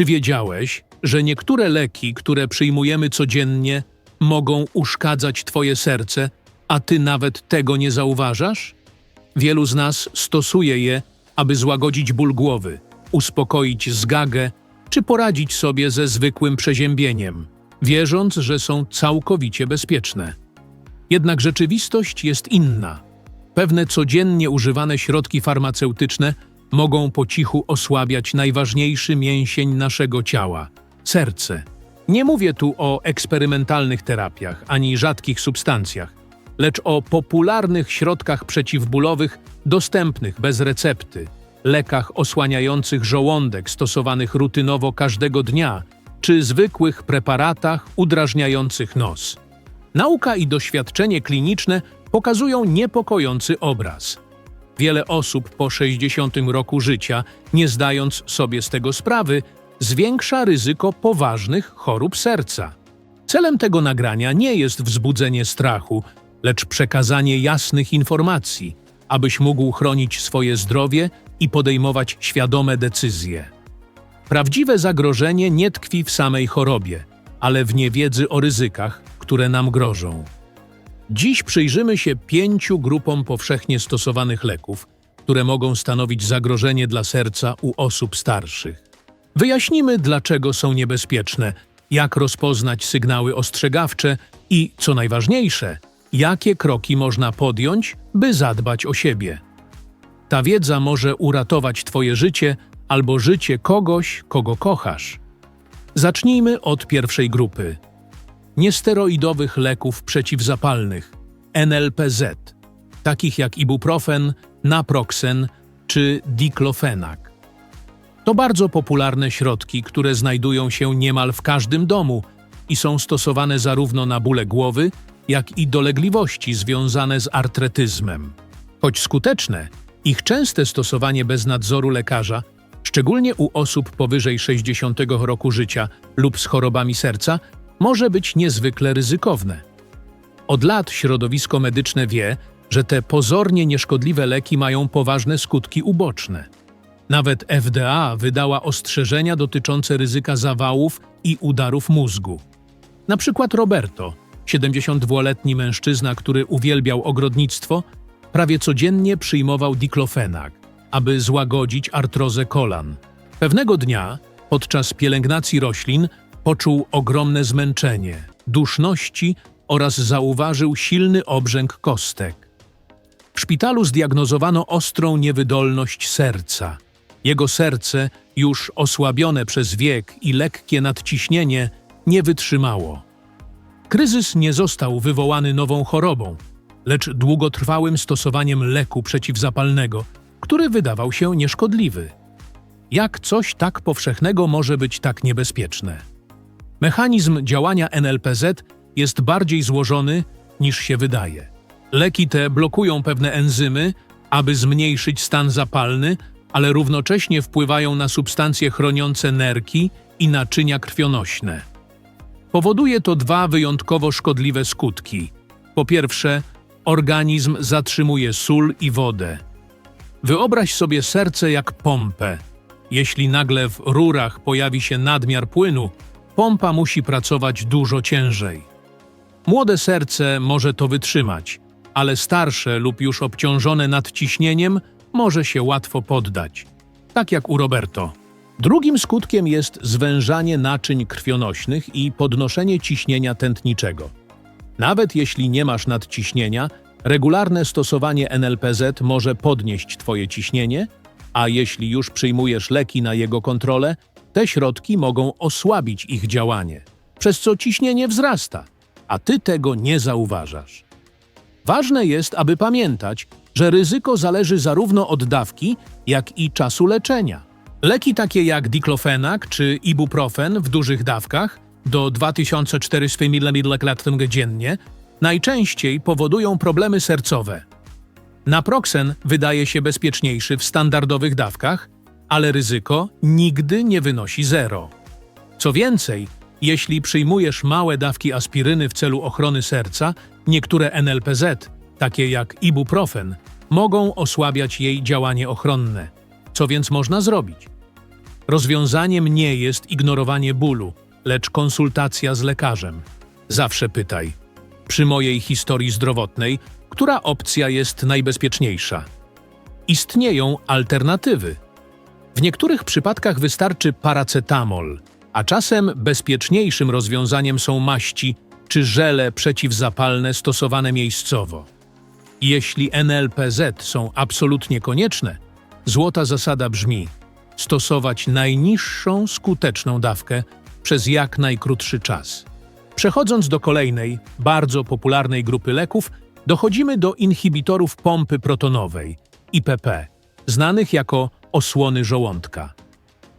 Czy wiedziałeś, że niektóre leki, które przyjmujemy codziennie, mogą uszkadzać twoje serce, a ty nawet tego nie zauważasz? Wielu z nas stosuje je, aby złagodzić ból głowy, uspokoić zgagę czy poradzić sobie ze zwykłym przeziębieniem, wierząc, że są całkowicie bezpieczne. Jednak rzeczywistość jest inna. Pewne codziennie używane środki farmaceutyczne mogą po cichu osłabiać najważniejszy mięsień naszego ciała serce. Nie mówię tu o eksperymentalnych terapiach ani rzadkich substancjach, lecz o popularnych środkach przeciwbólowych dostępnych bez recepty, lekach osłaniających żołądek stosowanych rutynowo każdego dnia, czy zwykłych preparatach udrażniających nos. Nauka i doświadczenie kliniczne pokazują niepokojący obraz. Wiele osób po 60 roku życia, nie zdając sobie z tego sprawy, zwiększa ryzyko poważnych chorób serca. Celem tego nagrania nie jest wzbudzenie strachu, lecz przekazanie jasnych informacji, abyś mógł chronić swoje zdrowie i podejmować świadome decyzje. Prawdziwe zagrożenie nie tkwi w samej chorobie, ale w niewiedzy o ryzykach, które nam grożą. Dziś przyjrzymy się pięciu grupom powszechnie stosowanych leków, które mogą stanowić zagrożenie dla serca u osób starszych. Wyjaśnimy, dlaczego są niebezpieczne, jak rozpoznać sygnały ostrzegawcze i, co najważniejsze, jakie kroki można podjąć, by zadbać o siebie. Ta wiedza może uratować Twoje życie albo życie kogoś, kogo kochasz. Zacznijmy od pierwszej grupy niesteroidowych leków przeciwzapalnych NLPZ, takich jak ibuprofen, naproxen czy diklofenak. To bardzo popularne środki, które znajdują się niemal w każdym domu i są stosowane zarówno na bóle głowy, jak i dolegliwości związane z artretyzmem. Choć skuteczne, ich częste stosowanie bez nadzoru lekarza, szczególnie u osób powyżej 60 roku życia lub z chorobami serca, może być niezwykle ryzykowne. Od lat środowisko medyczne wie, że te pozornie nieszkodliwe leki mają poważne skutki uboczne. Nawet FDA wydała ostrzeżenia dotyczące ryzyka zawałów i udarów mózgu. Na przykład Roberto, 72-letni mężczyzna, który uwielbiał ogrodnictwo, prawie codziennie przyjmował diklofenak, aby złagodzić artrozę kolan. Pewnego dnia, podczas pielęgnacji roślin, poczuł ogromne zmęczenie, duszności oraz zauważył silny obrzęk kostek. W szpitalu zdiagnozowano ostrą niewydolność serca. Jego serce, już osłabione przez wiek i lekkie nadciśnienie, nie wytrzymało. Kryzys nie został wywołany nową chorobą, lecz długotrwałym stosowaniem leku przeciwzapalnego, który wydawał się nieszkodliwy. Jak coś tak powszechnego może być tak niebezpieczne? Mechanizm działania NLPZ jest bardziej złożony niż się wydaje. Leki te blokują pewne enzymy, aby zmniejszyć stan zapalny, ale równocześnie wpływają na substancje chroniące nerki i naczynia krwionośne. Powoduje to dwa wyjątkowo szkodliwe skutki. Po pierwsze, organizm zatrzymuje sól i wodę. Wyobraź sobie serce jak pompę. Jeśli nagle w rurach pojawi się nadmiar płynu, pompa musi pracować dużo ciężej. Młode serce może to wytrzymać, ale starsze lub już obciążone nadciśnieniem może się łatwo poddać, tak jak u Roberto. Drugim skutkiem jest zwężanie naczyń krwionośnych i podnoszenie ciśnienia tętniczego. Nawet jeśli nie masz nadciśnienia, regularne stosowanie NLPZ może podnieść Twoje ciśnienie, a jeśli już przyjmujesz leki na jego kontrolę, te środki mogą osłabić ich działanie, przez co ciśnienie wzrasta, a Ty tego nie zauważasz. Ważne jest, aby pamiętać, że ryzyko zależy zarówno od dawki, jak i czasu leczenia. Leki takie jak diklofenak czy ibuprofen w dużych dawkach do 2400 ml dziennie najczęściej powodują problemy sercowe. Naproxen wydaje się bezpieczniejszy w standardowych dawkach, ale ryzyko nigdy nie wynosi zero. Co więcej, jeśli przyjmujesz małe dawki aspiryny w celu ochrony serca, niektóre NLPZ, takie jak ibuprofen, mogą osłabiać jej działanie ochronne. Co więc można zrobić? Rozwiązaniem nie jest ignorowanie bólu, lecz konsultacja z lekarzem. Zawsze pytaj. Przy mojej historii zdrowotnej, która opcja jest najbezpieczniejsza? Istnieją alternatywy. W niektórych przypadkach wystarczy paracetamol, a czasem bezpieczniejszym rozwiązaniem są maści czy żele przeciwzapalne stosowane miejscowo. Jeśli NLPZ są absolutnie konieczne, złota zasada brzmi: stosować najniższą skuteczną dawkę przez jak najkrótszy czas. Przechodząc do kolejnej, bardzo popularnej grupy leków, dochodzimy do inhibitorów pompy protonowej IPP, znanych jako osłony żołądka.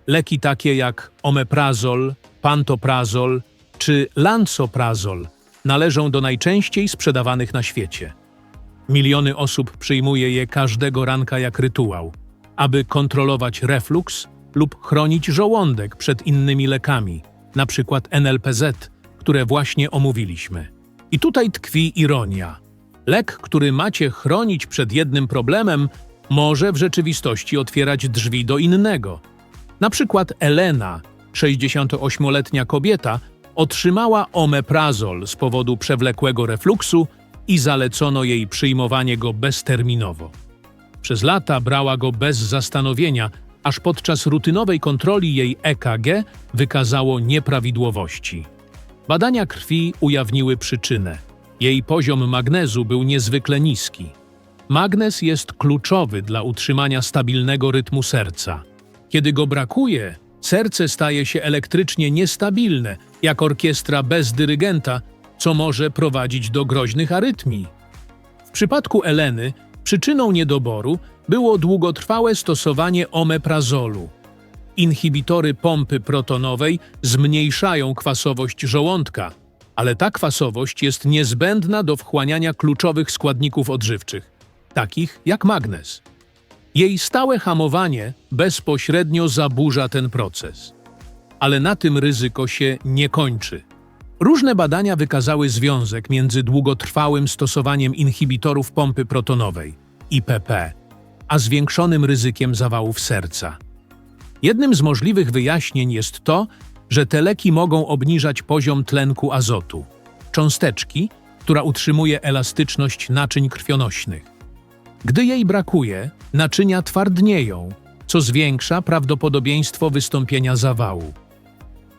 Leki takie jak omeprazol, pantoprazol czy lansoprazol należą do najczęściej sprzedawanych na świecie. Miliony osób przyjmuje je każdego ranka jak rytuał, aby kontrolować refluks lub chronić żołądek przed innymi lekami, np. NLPZ, które właśnie omówiliśmy. I tutaj tkwi ironia. Lek, który macie chronić przed jednym problemem, może w rzeczywistości otwierać drzwi do innego. Na przykład Elena, 68-letnia kobieta, otrzymała omeprazol z powodu przewlekłego refluksu i zalecono jej przyjmowanie go bezterminowo. Przez lata brała go bez zastanowienia, aż podczas rutynowej kontroli jej EKG wykazało nieprawidłowości. Badania krwi ujawniły przyczynę. Jej poziom magnezu był niezwykle niski. Magnez jest kluczowy dla utrzymania stabilnego rytmu serca. Kiedy go brakuje, serce staje się elektrycznie niestabilne, jak orkiestra bez dyrygenta, co może prowadzić do groźnych arytmii. W przypadku Eleny przyczyną niedoboru było długotrwałe stosowanie omeprazolu. Inhibitory pompy protonowej zmniejszają kwasowość żołądka, ale ta kwasowość jest niezbędna do wchłaniania kluczowych składników odżywczych, takich jak magnez. Jej stałe hamowanie bezpośrednio zaburza ten proces. Ale na tym ryzyko się nie kończy. Różne badania wykazały związek między długotrwałym stosowaniem inhibitorów pompy protonowej IPP, a zwiększonym ryzykiem zawałów serca. Jednym z możliwych wyjaśnień jest to, że te leki mogą obniżać poziom tlenku azotu, cząsteczki, która utrzymuje elastyczność naczyń krwionośnych. Gdy jej brakuje, naczynia twardnieją, co zwiększa prawdopodobieństwo wystąpienia zawału.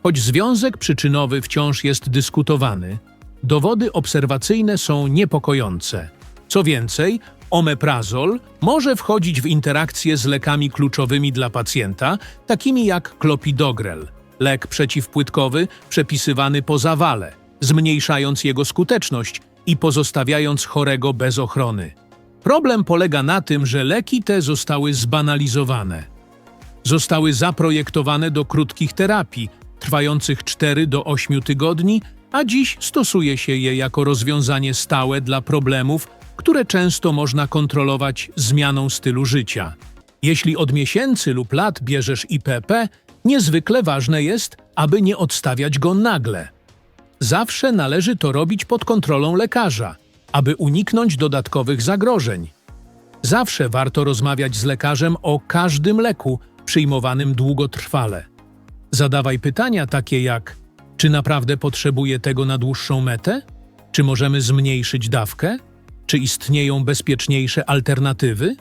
Choć związek przyczynowy wciąż jest dyskutowany, dowody obserwacyjne są niepokojące. Co więcej, omeprazol może wchodzić w interakcje z lekami kluczowymi dla pacjenta, takimi jak klopidogrel, lek przeciwpłytkowy przepisywany po zawale, zmniejszając jego skuteczność i pozostawiając chorego bez ochrony. Problem polega na tym, że leki te zostały zbanalizowane. Zostały zaprojektowane do krótkich terapii, trwających 4 do 8 tygodni, a dziś stosuje się je jako rozwiązanie stałe dla problemów, które często można kontrolować zmianą stylu życia. Jeśli od miesięcy lub lat bierzesz IPP, niezwykle ważne jest, aby nie odstawiać go nagle. Zawsze należy to robić pod kontrolą lekarza, aby uniknąć dodatkowych zagrożeń. Zawsze warto rozmawiać z lekarzem o każdym leku przyjmowanym długotrwale. Zadawaj pytania takie jak: czy naprawdę potrzebuję tego na dłuższą metę? Czy możemy zmniejszyć dawkę? Czy istnieją bezpieczniejsze alternatywy?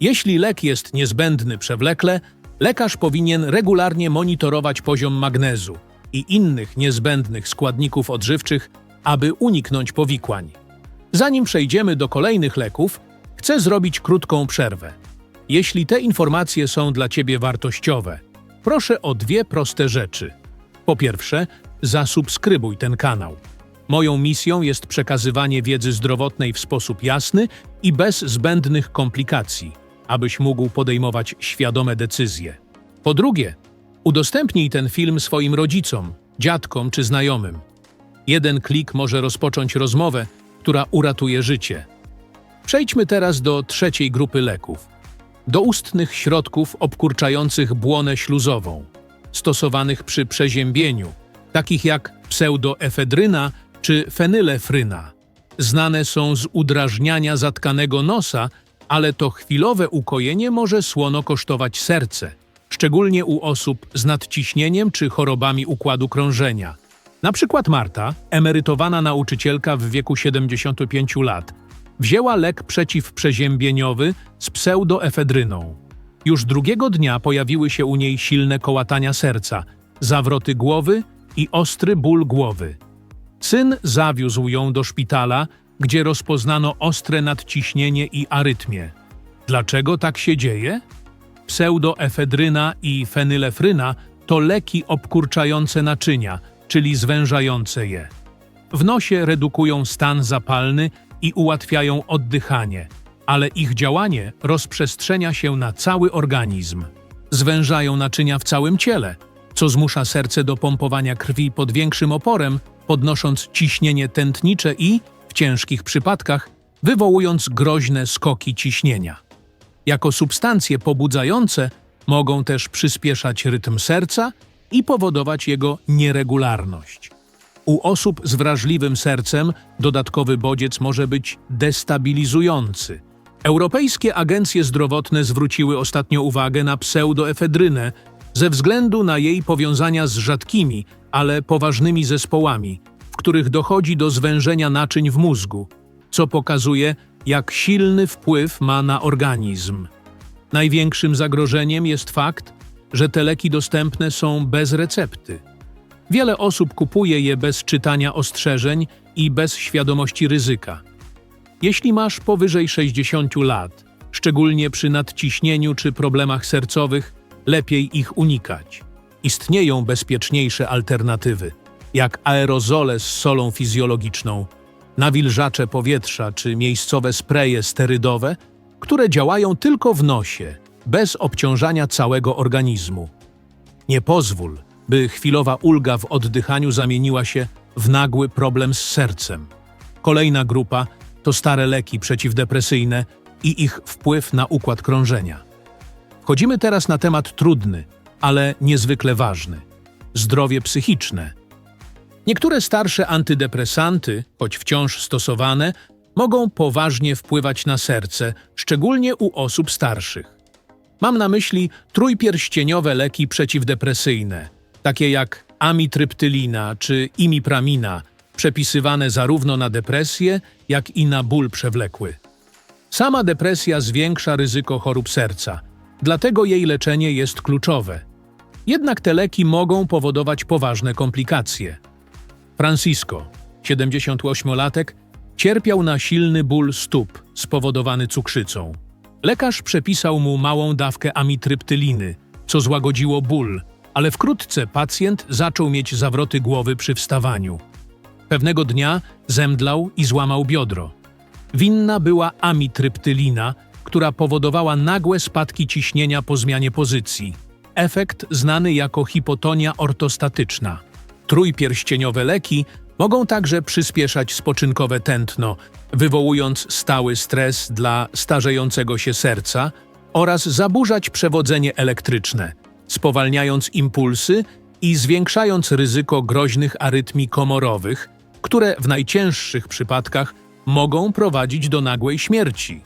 Jeśli lek jest niezbędny przewlekle, lekarz powinien regularnie monitorować poziom magnezu i innych niezbędnych składników odżywczych, aby uniknąć powikłań. Zanim przejdziemy do kolejnych leków, chcę zrobić krótką przerwę. Jeśli te informacje są dla Ciebie wartościowe, proszę o dwie proste rzeczy. Po pierwsze, zasubskrybuj ten kanał. Moją misją jest przekazywanie wiedzy zdrowotnej w sposób jasny i bez zbędnych komplikacji, abyś mógł podejmować świadome decyzje. Po drugie, udostępnij ten film swoim rodzicom, dziadkom czy znajomym. Jeden klik może rozpocząć rozmowę, która uratuje życie. Przejdźmy teraz do trzeciej grupy leków. Do ustnych środków obkurczających błonę śluzową, stosowanych przy przeziębieniu, takich jak pseudoefedryna czy fenylefryna. Znane są z udrażniania zatkanego nosa, ale to chwilowe ukojenie może słono kosztować serce, szczególnie u osób z nadciśnieniem czy chorobami układu krążenia. Na przykład Marta, emerytowana nauczycielka w wieku 75 lat, wzięła lek przeciwprzeziębieniowy z pseudoefedryną. Już drugiego dnia pojawiły się u niej silne kołatania serca, zawroty głowy i ostry ból głowy. Syn zawiózł ją do szpitala, gdzie rozpoznano ostre nadciśnienie i arytmię. Dlaczego tak się dzieje? Pseudoefedryna i fenylefryna to leki obkurczające naczynia, czyli zwężające je. W nosie redukują stan zapalny i ułatwiają oddychanie, ale ich działanie rozprzestrzenia się na cały organizm. Zwężają naczynia w całym ciele, co zmusza serce do pompowania krwi pod większym oporem, podnosząc ciśnienie tętnicze i, w ciężkich przypadkach, wywołując groźne skoki ciśnienia. Jako substancje pobudzające mogą też przyspieszać rytm serca i powodować jego nieregularność. U osób z wrażliwym sercem dodatkowy bodziec może być destabilizujący. Europejskie agencje zdrowotne zwróciły ostatnio uwagę na pseudoefedrynę ze względu na jej powiązania z rzadkimi, ale poważnymi zespołami, w których dochodzi do zwężenia naczyń w mózgu, co pokazuje, jak silny wpływ ma na organizm. Największym zagrożeniem jest fakt, że te leki dostępne są bez recepty. Wiele osób kupuje je bez czytania ostrzeżeń i bez świadomości ryzyka. Jeśli masz powyżej 60 lat, szczególnie przy nadciśnieniu czy problemach sercowych, lepiej ich unikać. Istnieją bezpieczniejsze alternatywy, jak aerozole z solą fizjologiczną, nawilżacze powietrza czy miejscowe spreje sterydowe, które działają tylko w nosie, bez obciążania całego organizmu. Nie pozwól, by chwilowa ulga w oddychaniu zamieniła się w nagły problem z sercem. Kolejna grupa to stare leki przeciwdepresyjne i ich wpływ na układ krążenia. Wchodzimy teraz na temat trudny, ale niezwykle ważny zdrowie psychiczne. Niektóre starsze antydepresanty, choć wciąż stosowane, mogą poważnie wpływać na serce, szczególnie u osób starszych. Mam na myśli trójpierścieniowe leki przeciwdepresyjne, takie jak amitryptylina czy imipramina, przepisywane zarówno na depresję, jak i na ból przewlekły. Sama depresja zwiększa ryzyko chorób serca, dlatego jej leczenie jest kluczowe. Jednak te leki mogą powodować poważne komplikacje. Francisco, 78-latek, cierpiał na silny ból stóp spowodowany cukrzycą. Lekarz przepisał mu małą dawkę amitryptyliny, co złagodziło ból, ale wkrótce pacjent zaczął mieć zawroty głowy przy wstawaniu. Pewnego dnia zemdlał i złamał biodro. Winna była amitryptylina, która powodowała nagłe spadki ciśnienia po zmianie pozycji. Efekt znany jako hipotonia ortostatyczna. Trójpierścieniowe leki mogą także przyspieszać spoczynkowe tętno, wywołując stały stres dla starzejącego się serca oraz zaburzać przewodzenie elektryczne, spowalniając impulsy i zwiększając ryzyko groźnych arytmii komorowych, które w najcięższych przypadkach mogą prowadzić do nagłej śmierci.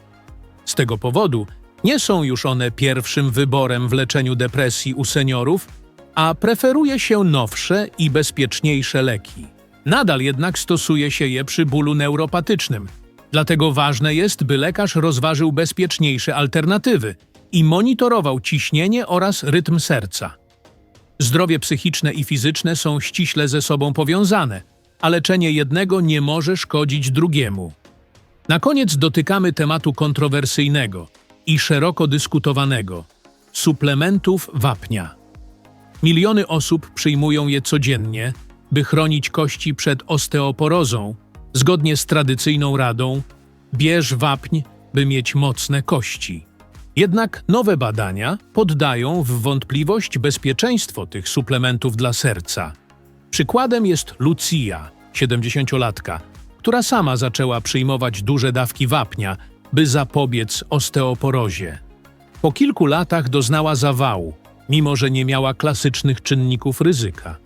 Z tego powodu nie są już one pierwszym wyborem w leczeniu depresji u seniorów, a preferuje się nowsze i bezpieczniejsze leki. Nadal jednak stosuje się je przy bólu neuropatycznym. Dlatego ważne jest, by lekarz rozważył bezpieczniejsze alternatywy i monitorował ciśnienie oraz rytm serca. Zdrowie psychiczne i fizyczne są ściśle ze sobą powiązane, a leczenie jednego nie może szkodzić drugiemu. Na koniec dotykamy tematu kontrowersyjnego i szeroko dyskutowanego suplementów wapnia. Miliony osób przyjmują je codziennie, by chronić kości przed osteoporozą, zgodnie z tradycyjną radą bierz wapń, by mieć mocne kości. Jednak nowe badania poddają w wątpliwość bezpieczeństwo tych suplementów dla serca. Przykładem jest Lucia, 70-latka, która sama zaczęła przyjmować duże dawki wapnia, by zapobiec osteoporozie. Po kilku latach doznała zawału, mimo że nie miała klasycznych czynników ryzyka.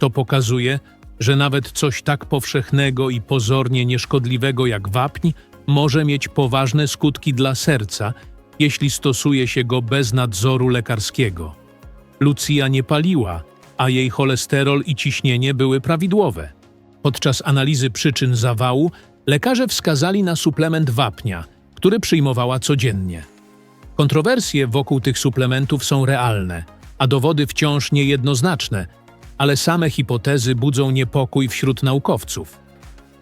To pokazuje, że nawet coś tak powszechnego i pozornie nieszkodliwego jak wapń może mieć poważne skutki dla serca, jeśli stosuje się go bez nadzoru lekarskiego. Lucia nie paliła, a jej cholesterol i ciśnienie były prawidłowe. Podczas analizy przyczyn zawału lekarze wskazali na suplement wapnia, który przyjmowała codziennie. Kontrowersje wokół tych suplementów są realne, a dowody wciąż niejednoznaczne, ale same hipotezy budzą niepokój wśród naukowców.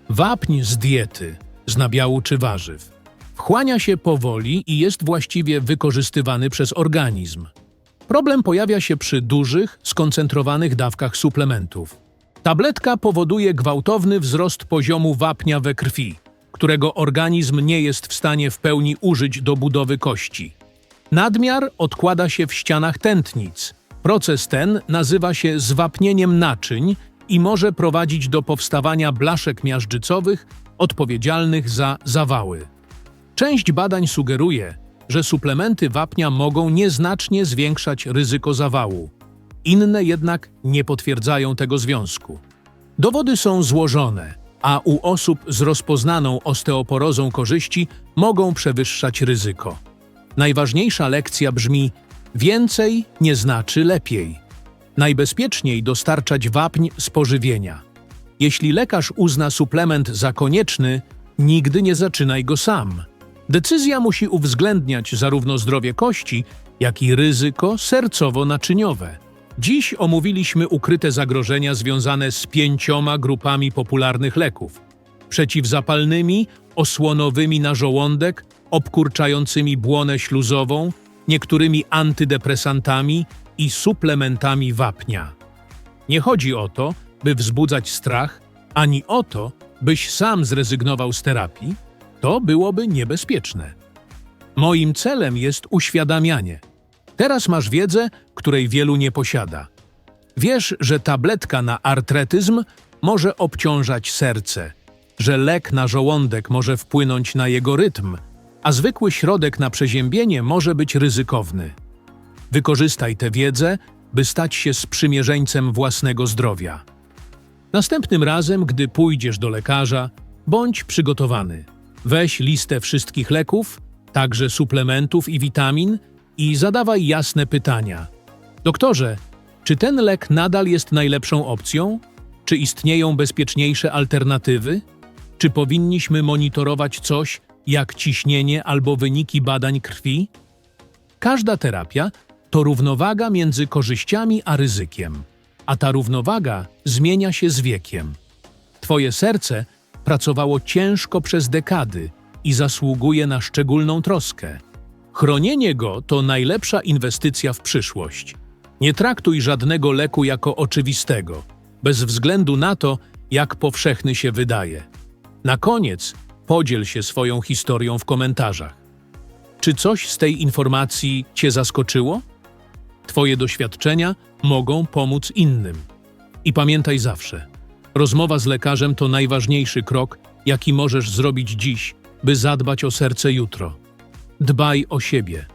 Wapń z diety, z nabiału czy warzyw, wchłania się powoli i jest właściwie wykorzystywany przez organizm. Problem pojawia się przy dużych, skoncentrowanych dawkach suplementów. Tabletka powoduje gwałtowny wzrost poziomu wapnia we krwi, którego organizm nie jest w stanie w pełni użyć do budowy kości. Nadmiar odkłada się w ścianach tętnic. Proces ten nazywa się zwapnieniem naczyń i może prowadzić do powstawania blaszek miażdżycowych odpowiedzialnych za zawały. Część badań sugeruje, że suplementy wapnia mogą nieznacznie zwiększać ryzyko zawału. Inne jednak nie potwierdzają tego związku. Dowody są złożone, a u osób z rozpoznaną osteoporozą korzyści mogą przewyższać ryzyko. Najważniejsza lekcja brzmi: więcej nie znaczy lepiej. Najbezpieczniej dostarczać wapń z pożywienia. Jeśli lekarz uzna suplement za konieczny, nigdy nie zaczynaj go sam. Decyzja musi uwzględniać zarówno zdrowie kości, jak i ryzyko sercowo-naczyniowe. Dziś omówiliśmy ukryte zagrożenia związane z pięcioma grupami popularnych leków: przeciwzapalnymi, osłonowymi na żołądek, obkurczającymi błonę śluzową, niektórymi antydepresantami i suplementami wapnia. Nie chodzi o to, by wzbudzać strach, ani o to, byś sam zrezygnował z terapii. To byłoby niebezpieczne. Moim celem jest uświadamianie. Teraz masz wiedzę, której wielu nie posiada. Wiesz, że tabletka na artretyzm może obciążać serce, że lek na żołądek może wpłynąć na jego rytm, a zwykły środek na przeziębienie może być ryzykowny. Wykorzystaj tę wiedzę, by stać się sprzymierzeńcem własnego zdrowia. Następnym razem, gdy pójdziesz do lekarza, bądź przygotowany. Weź listę wszystkich leków, także suplementów i witamin i zadawaj jasne pytania. Doktorze, czy ten lek nadal jest najlepszą opcją? Czy istnieją bezpieczniejsze alternatywy? Czy powinniśmy monitorować coś jak ciśnienie albo wyniki badań krwi? Każda terapia to równowaga między korzyściami a ryzykiem, a ta równowaga zmienia się z wiekiem. Twoje serce pracowało ciężko przez dekady i zasługuje na szczególną troskę. Chronienie go to najlepsza inwestycja w przyszłość. Nie traktuj żadnego leku jako oczywistego, bez względu na to, jak powszechny się wydaje. Na koniec podziel się swoją historią w komentarzach. Czy coś z tej informacji Cię zaskoczyło? Twoje doświadczenia mogą pomóc innym. I pamiętaj zawsze, rozmowa z lekarzem to najważniejszy krok, jaki możesz zrobić dziś, by zadbać o serce jutro. Dbaj o siebie.